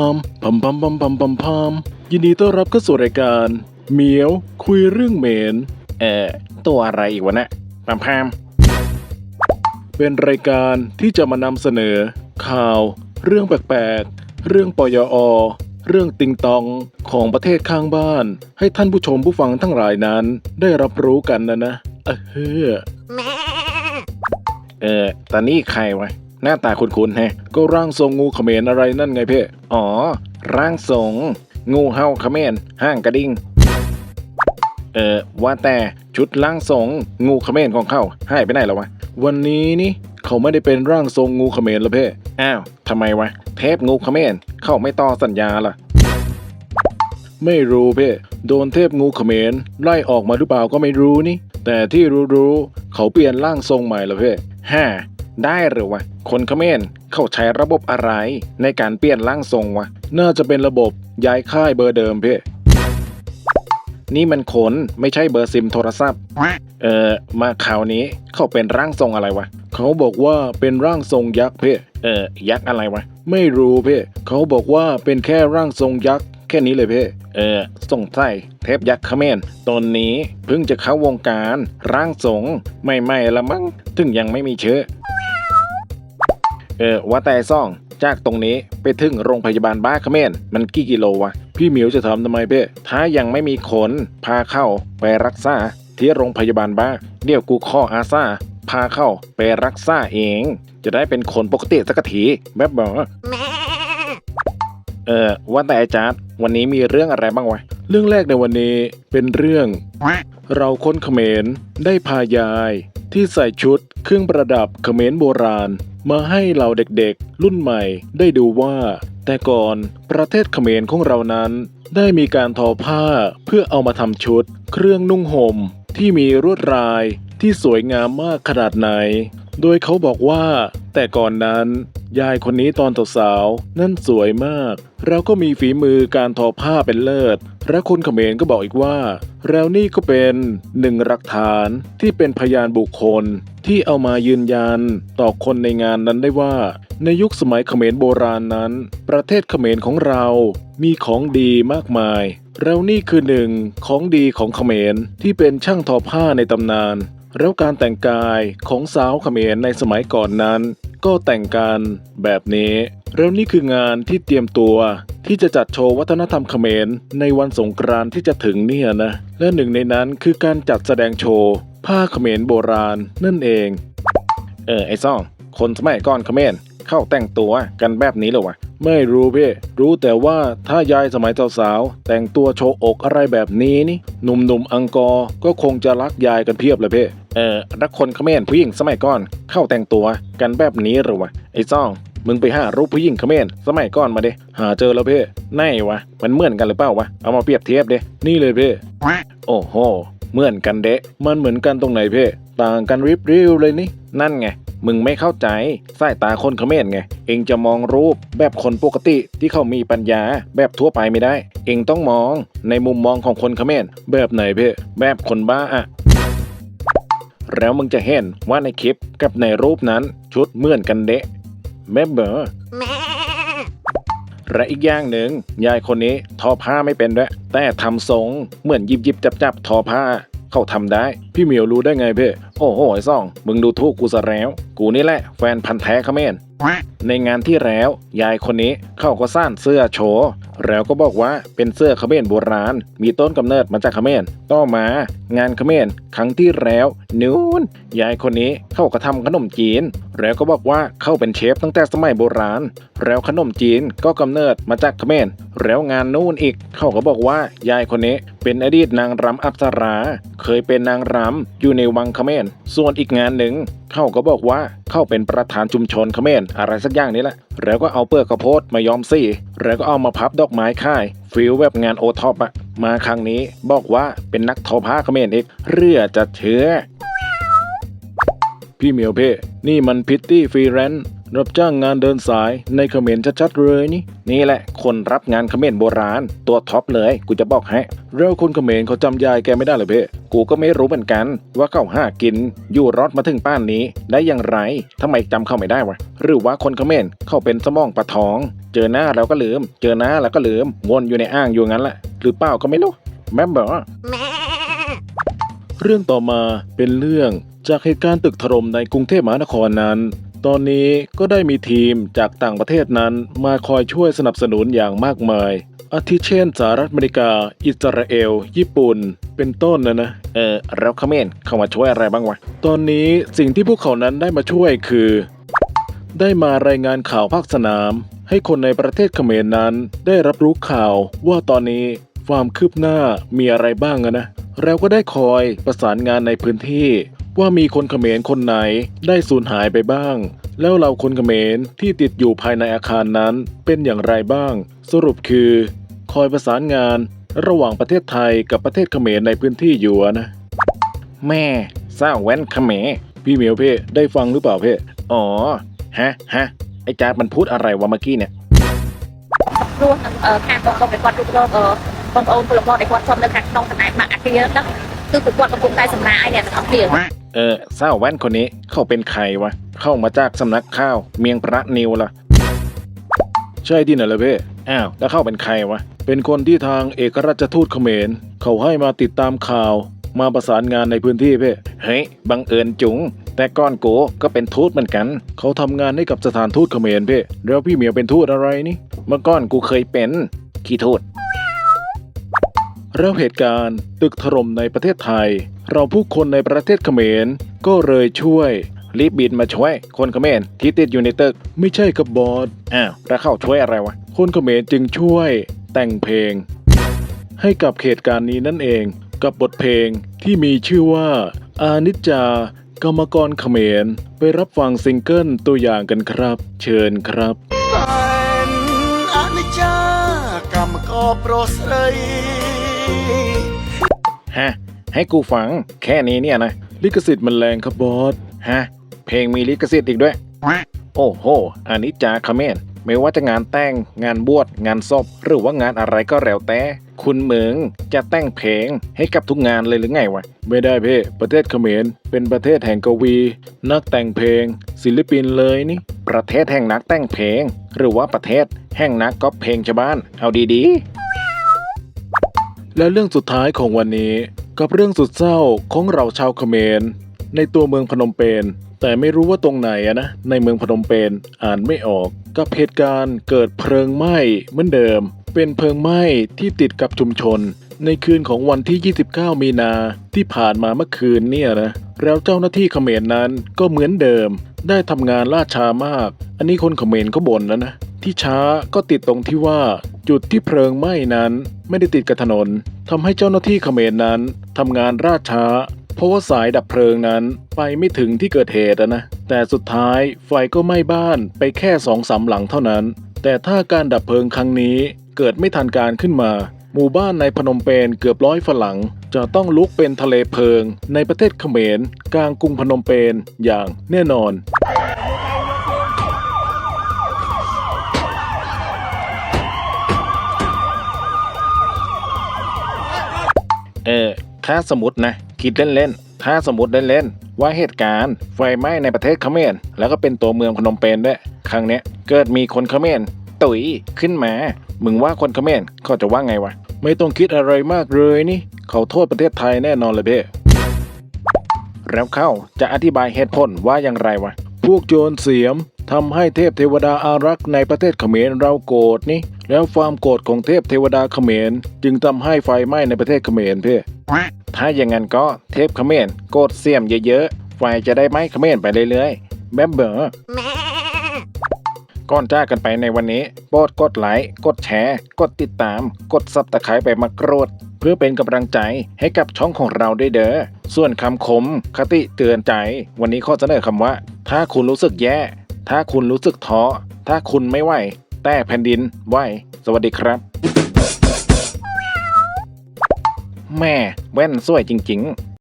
ามพัมพัมพัมพัมพัมพัมยินดีต้อนรับเข้าสู่รายการเหมียวคุยเรื่องเหมนเอ่อตัวอะไรอีกวะเนะปามพามเป็นรายการที่จะมานำเสนอ ข่าว เรื่องแปลกๆเรื่องปยอ เรื่องติงตองของประเทศข้างบ้าน ให้ท่านผู้ชมผู้ฟังทั้งหลายนั้น ได้รับรู้กันนะนะเออเฮ้อเออตอนนี้ใครวะหน้าตาคุ้นๆแฮะ ก็ร่างทรงงูเขมรอะไรนั่นไงเพ่ อ๋อ ร่างทรง งูเห่าเขมรห้างกระดิ่ง เออว่าแต่ชุดร่างทรงงูเขมรของเขาหายไปไหนแล้ววะ วันนี้นี่เขาไม่ได้เป็นร่างทรงงูเขมรแล้วเพ่อ้าวทำไมวะ เทพงูเขมรเข้าไม่ต่อสัญญาล่ะ ไม่รู้เพ่โดนเทพงูเขมรไล่ออกมาหรือเปล่าก็ไม่รู้นี่ แต่ที่รู้ๆเขาเปลี่ยนร่างทรงใหม่แล้วเพ่ฮ่า ได้หรือวะ คนเขมรเข้าใช้ระบบอะไร ในการเปลี่ยนร่างทรงวะ น่าจะเป็นระบบย้ายค่ายเบอร์เดิมเพ่นี่มันขนไม่ใช่เบอร์ซิมโทรศัพท์ เออมาคราวนี้เขาเป็นร่างทรงอะไรวะ เขาบอกว่าเป็นร่างทรงยักษ์เพ่เออ ยักษ์อะไรวะ ไม่รู้เพ่เขาบอกว่าเป็นแค่ร่างทรงยักษ์แค่นี้เลยเพ่เออสงสัยเทพยักษ์เขมรตนนี้เพิ่งจะเข้าวงการร่างทรงไม่ไม่ๆละมั้งถึงยังไม่มีเชื้อ เออว่าแต่ซ่อง จากตรงนี้ไปถึงโรงพยาบาลบ้าเขมรมันกี่กิโลวะ พี่เหมียวจะถามทำไมเพ่ถ้ายังไม่มีคนพาเข้าไปรักษาที่โรงพยาบาลบ้า เดี๋ยวกูข้ออาซาพาเข้าไปรักษาเอง จะได้เป็นคนปกติสักทีแบบบอกเออว่าแต่อาจารย์วันนี้มีเรื่องอะไรบ้างวะ เรื่องแรกในวันนี้เป็นเรื่อง เราคนเขมรได้พายายที่ใส่ชุดเครื่องประดับเขมรโบราณ มาให้เราเด็กๆ รุ่นใหม่ได้ดูว่า แต่ก่อนประเทศเขมรของเรานั้น ได้มีการทอผ้าเพื่อเอามาทำชุด เครื่องนุ่งห่มที่มีลวดลายที่สวยงามมากขนาดไหน โดยเขาบอกว่า แต่ก่อนนั้น ยายคนนี้ตอนสาวๆนั่นสวยมากแล้วก็มีฝีมือการทอผ้าเป็นเลิศ และคนเขมรก็บอกอีกว่า แล้วนี่ก็เป็นหนึ่งหลักฐานที่เป็นพยานบุคคล ที่เอามายืนยันต่อคนในงานนั้นได้ว่า ในยุคสมัยเขมรโบราณนั้น ประเทศเขมรของเรามีของดีมากมายแล้วนี่คือหนึ่งของดีของเขมรที่เป็นช่างทอผ้าในตำนาน แล้วการแต่งกายของสาวเขมรในสมัยก่อนนั้น ก็แต่งกันแบบนี้แล้วนี่คืองานที่เตรียมตัว ที่จะจัดโชว์วัฒนธรรมเขมรในวันสงกรานต์ที่จะถึงเนี่ยนะและหนึ่งในนั้นคือการจัดแสดงโชว์ ผ้าเขมรโบราณนั่นเอง เออไอ้ซ่องคนสมัยก่อนเขมรเข้าแต่งตัวกันแบบนี้เหรอวะไม่รู้เพ่รู้แต่ว่าถ้ายายสมัยสาวๆแต่งตัวโชว์อกอะไรแบบนี้นี่หนุ่มๆอังกอร์ก็คงจะรักยายกันเพียบเลยเพ่เออแล้วคนเขมรผู้หญิงสมัยก่อนเข้าแต่งตัวกันแบบนี้เหรอวะไอ้ซ่องมึงไปหารูปผู้หญิงเขมรสมัยก่อนมาเด้หาเจอแล้วเพ่ไหนวะ มันเหมือนกันหรือเปล่าวะ เอามาเปรียบเทียบเด้นี่เลยเพ่โอ้โห เหมือนกันเดะ มันเหมือนกันตรงไหนเพ่ต่างกันริบริ้วเลยนี่ นั่นไง มึงไม่เข้าใจ สายตาคนเขมรไง เองจะมองรูปแบบคนปกติที่เขามีปัญญาแบบทั่วไปไม่ได้ เองต้องมองในมุมมองของคนเขมรแบบไหนเพ่แบบคนบ้าอะแล้วมึงจะเห็นว่าในคลิปกับในรูปนั้นชุดเหมือนกันเดะแม่เบอแและอีกอย่างหนึ่งยายคนนี้ทอผ้าไม่เป็นด้วยแต่ทำทรงเหมือนยิบยิบจับจับทอผ้าเขาทำได้ พี่เหมียวรู้ได้ไงเพ่โอ้โหไอ้ซ่อง มึงดูถูกกูซะแล้ว กูนี่แหละแฟนพันธ์แท้เขมรในงานที่แล้ว ยายคนนี้เขาก็สร้างเสื้อโชว์แล้วก็บอกว่าเป็นเสื้อเขมรโบราณ มีต้นกำเนิดมาจากเขมรต่อมางานเขมรครั้งที่แล้วนู้นยายคนนี้เขาก็ทำขนมจีน แล้วก็บอกว่าเขาเป็นเชฟตั้งแต่สมัยโบราณ แล้วขนมจีนก็กำเนิดมาจากเขมรแล้วงานนู่นอีก เขาก็บอกว่ายายคนนี้เป็นอดีตนางรำอัปสรา เคยเป็นนางรำอยู่ในวังเขมรส่วนอีกงานหนึ่งเขาก็บอกว่าเข้าเป็นประธานชุมชนเขมรอะไรสักอย่างนี้แหละ แล้วก็เอาเปลือกข้าวโพดมายอมสีแล้วก็เอามาพับดอกไม้ค่ายฟิลแบบงานโอท็อปอะ มาครั้งนี้บอกว่าเป็นนักทอผ้าเขมรอีกเรือจะเชื่อพี่เหมียวเพ่นี่มันพิตตี้ฟรีแลนซ์รับจ้างงานเดินสายในเขมรชัดๆเลยนี่ นี่แหละ คนรับงานเขมรโบราณ ตัวท็อปเลย กูจะบอกให้แล้วคนเขมรเขาจำยายแกไม่ได้เหรอเพ่กูก็ไม่รู้เหมือนกัน ว่าเขาห้ากิน อยู่รอดมาถึงป้านนี้ ได้อย่างไรทำไมจำเขาไม่ได้วะหรือว่าคนเขมรเขาเป็นสมองปลาทอง เจอหน้าเราก็ลืม เจอหน้าเราก็ลืม วนอยู่ในอ่างอยู่งั้นแหละหรือเปล่าก็ไม่รู้ แม่บอกเรื่องต่อมาเป็นเรื่องจากเหตุการณ์ตึกถล่มในกรุงเทพมหานครนั้น ตอนนี้ก็ได้มีทีมจากต่างประเทศนั้นมาคอยช่วยสนับสนุนอย่างมากมาย อาทิเช่นสหรัฐอเมริกา อิสราเอล ญี่ปุ่น เป็นต้นนะนะ เออแล้วเขมรเข้ามาช่วยอะไรบ้างวะ ตอนนี้สิ่งที่พวกเขานั้นได้มาช่วยคือ ได้มารายงานข่าวภาคสนาม ให้คนในประเทศเขมรนั้นได้รับรู้ข่าวว่าตอนนี้ความคืบหน้ามีอะไรบ้างอะนะ เราก็ได้คอยประสานงานในพื้นที่ ว่ามีคนเขมรคนไหนได้สูญหายไปบ้าง แล้วเราคนเขมรที่ติดอยู่ภายในอาคารนั้นเป็นอย่างไรบ้าง สรุปคือ คอยประสานงานระหว่างประเทศไทยกับประเทศเขมรในพื้นที่อยู่อะนะ แม่สร้างแว้นเขมรพี่เหมียวเพ่ได้ฟังหรือเปล่าเพ่อ๋อฮะฮะ ไอ้แจ๊ดมันพูดอะไรวะเมื่อกี้เนี่ย luôn ờ, hàng còn còn phải quạt được luôn ờ còn ôn được luôn để quạt xong được ต้อง không thằng này mà cái nhớ đó cứ cứ quạt còn cũng tay sầm lá ai đẹp thằng tiền เออสาแว่นคนนี้เขาเป็นใครวะ เข้ามาจากสำนักข้าว เมียงพระนิวล่ะ ใช่ดิน่ะเลยเพ่อ้าว แล้วเข้าเป็นใครวะ เป็นคนที่ทางเอกราชทูตเขมร เขาให้มาติดตามข่าว มาประสานงานในพื้นที่เพ่เฮ้ยบังเอิญจุงแต่ก้อนกูก็เป็นทูตเหมือนกัน เขาทำงานให้กับสถานทูตเขมรเพ่แล้วพี่เหมียวเป็นทูตอะไรนี่ เมื่อก่อนกูเคยเป็นขี้ทูตแล้วเหตุการณ์ตึกถล่มในประเทศไทย เราผู้คนในประเทศเขมร ก็เลยช่วย รีบบินมาช่วย คนเขมรที่ติดอยู่ในตึกไม่ใช่กับบอสอ้าวแล้วเข้าช่วยอะไรวะ คนเขมรจึงช่วยแต่งเพลง ให้กับเหตุการณ์นี้นั่นเอง กับบทเพลงที่มีชื่อว่า อานิจจากรรมกรเขมร ไปรับฟังซิงเกิลตัวอย่างกันครับ เชิญครับเป็นอนิจจากรรมกรโปรสเรยฮะ ให้กูฟังแค่นี้เนี่ยนะ ลิขสิทธิ์มันแรงครับบอส ฮะ เพลงมีลิขสิทธิ์อีกด้วย โอ้โหอานิจจาเขมรไม่ว่าจะงานแต่งงานบวชงานศพหรือว่างานอะไรก็แล้วแต่ คุณเหมืองจะแต่งเพลงให้กับทุกงานเลยหรือไงวะ ไม่ได้เพ่ประเทศเขมร เป็นประเทศแห่งกวี นักแต่งเพลง ศิลปินเลยนี่ ประเทศแห่งนักแต่งเพลง หรือว่าประเทศแห่งนักก๊อปเพลงชาวบ้าน เอาดีๆ และเรื่องสุดท้ายของวันนี้ กับเรื่องสุดเศร้าของเราชาวเขมร ในตัวเมืองพนมเปญแต่ไม่รู้ว่าตรงไหนอะนะ ในเมืองพนมเปญอ่านไม่ออก กับเหตุการณ์เกิดเพลิงไหม้เหมือนเดิม เป็นเพลิงไหม้ที่ติดกับชุมชน ในคืนของวันที่ 29 มีนาที่ผ่านมาเมื่อคืนเนี่ยนะแล้วเจ้าหน้าที่เขมรนั้นก็เหมือนเดิม ได้ทำงานล่าช้ามาก อันนี้คนเขมรก็บ่นแล้วนะที่ช้าก็ติดตรงที่ว่า จุดที่เพลิงไหม้นั้นไม่ได้ติดกับถนนทำให้เจ้าหน้าที่เขมรนั้นทำงานราช้า เพราะว่าสายดับเพลิงนั้นไปไม่ถึงที่เกิดเหตุอะนะ แต่สุดท้ายไฟก็ไหม้บ้านไปแค่สองสามหลังเท่านั้น แต่ถ้าการดับเพลิงครั้งนี้ เกิดไม่ทันการขึ้นมา หมู่บ้านในพนมเปญเกือบร้อยฝรั่งจะต้องลุกเป็นทะเลเพลิง ในประเทศเขมรกลางกรุงพนมเปญอย่างแน่นอนเออถ้าสมมตินะ คิดเล่นๆ ถ้าสมมติเล่นๆ ว่าเหตุการณ์ ไฟไหม้ในประเทศเขมรแล้วก็เป็นตัวเมืองพนมเปญด้วย ครั้งเนี้ยเกิดมีคนเขมร ตุ๋ยขึ้นมา มึงว่าคนเขมรเขาจะว่าไงวะ ไม่ต้องคิดอะไรมากเลยนี่ เขาโทษประเทศไทยแน่นอนเลยเพ่แล้วเขาจะอธิบายเหตุผลว่าอย่างไรวะ พวกโจรเสียมทำให้เทพเทวดาอารักษ์ในประเทศเขมรเราโกรธนี่ แล้วความโกรธของเทพเทวดาเขมร จึงทำให้ไฟไหม้ในประเทศเขมรเพ่ถ้าอย่างนั้นก็เทพเขมรโกดเสียมเยอะๆไฟจะได้ไหม้เขมรไปเรื่อยๆแบบเบอ ก่อนจากกันไปในวันนี้โปรดกดไลค์กดแชร์ กดติดตาม กดซับตะไคร้ไปมากรดเพื่อเป็นกำลังใจให้กับช่องของเราด้วยเด้อส่วนคำคมคติเตือนใจ วันนี้ข้อเสนอคำว่า ถ้าคุณรู้สึกแย่ ถ้าคุณรู้สึกท้อถ้าคุณไม่ไหว แต่แผ่นดินไหวสวัสดีครับ แม่แว่นสวยจริง ๆ